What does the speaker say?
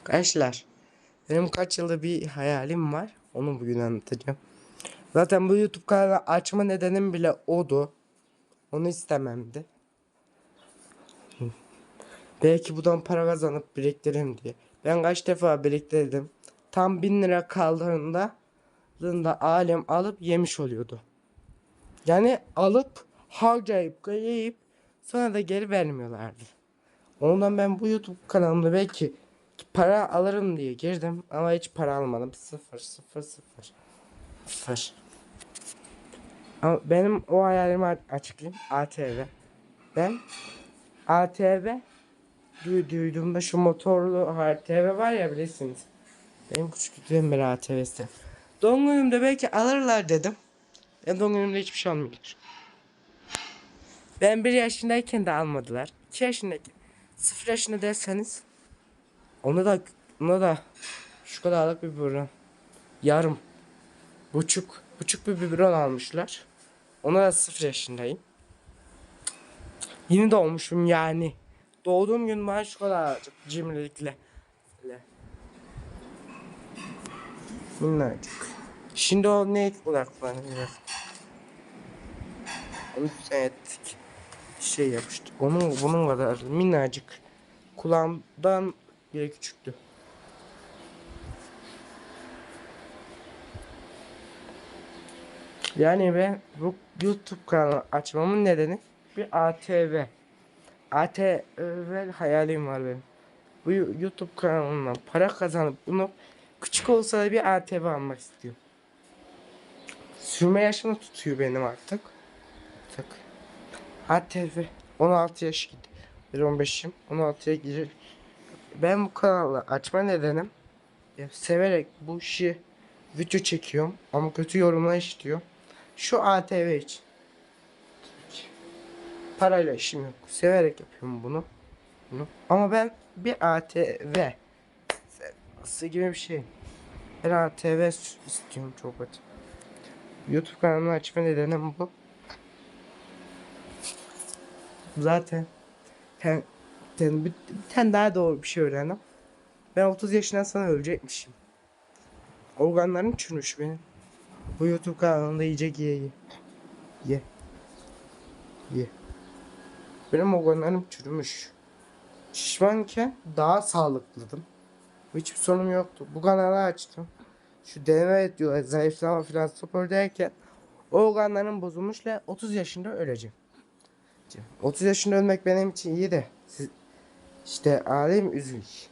Arkadaşlar benim kaç yılda bir hayalim var. Onu bugün anlatacağım. Zaten bu YouTube kanalı açma nedenim bile odu. Onu istememdi. Belki buradan para kazanıp biriktiririm diye. Ben kaç defa biriktirdim. Tam bin lira kaldığında da alem alıp yemiş oluyordu. Yani alıp harcayıp yiyip sonra da geri vermiyorlardı. Ondan ben bu YouTube kanalımda belki para alırım diye girdim ama hiç para almadım. Sıfır sıfır sıfır. Sıfır. Ama benim o hayalimi açıklayayım. ATV. Ben ATV duy- duyduğumda şu motorlu ATV var ya bilirsiniz. Benim küçüklüğüm beri ATV'si. Doğum günümde belki alırlar dedim. Ben doğum günümde hiçbir şey almıyorlar. Ben bir yaşındayken de almadılar. 2 yaşındayken. 0 yaşında derseniz onu da ona da şu kadarlık bir biberon. Yarım. Buçuk. Buçuk bir biberon almışlar. Ona da 0 yaşındayım. Yeni doğmuşum yani. Doğduğum gün bana şu kadar cimrilikle. Minnacık. Şimdi o ne olarak kullanılıyor? Onu ettik. Şey yapmıştı. Onun bunun kadar minnacık. Kulağımdan bile küçüktü. Yani ben bu YouTube kanalı açmamın nedeni bir ATV. ATV hayalim var benim. Bu YouTube kanalından para kazanıp bunu küçük olsa da bir ATV almak istiyorum. Sürme yaşını tutuyor benim artık. Artık. ATV 16 yaş gitti. Bir 15'im 16'ya girer. Ben bu kanalı açma nedenim ya severek bu işi video çekiyorum ama kötü yorumlar işliyor. Şu ATV için. Parayla işim yok. Severek yapıyorum bunu. bunu. Ama ben bir ATV sevgisi gibi bir şey. Ben ATV istiyorum çok kötü. YouTube kanalımı açma nedenim bu. Zaten ben bir, bir tane daha doğru bir şey öğrendim. Ben 30 yaşından sonra ölecekmişim. Organlarım çürümüş benim. Bu YouTube kanalında yiyecek ye ye. Ye. Ye. Benim organlarım çürümüş. Şişmanken daha sağlıklıydım. Hiçbir sorunum yoktu. Bu kanalı açtım. Şu deneme diyorlar zayıflama falan spor derken organlarım bozulmuş ve 30 yaşında öleceğim. 30 yaşında ölmek benim için iyi de siz işte alem üzülür.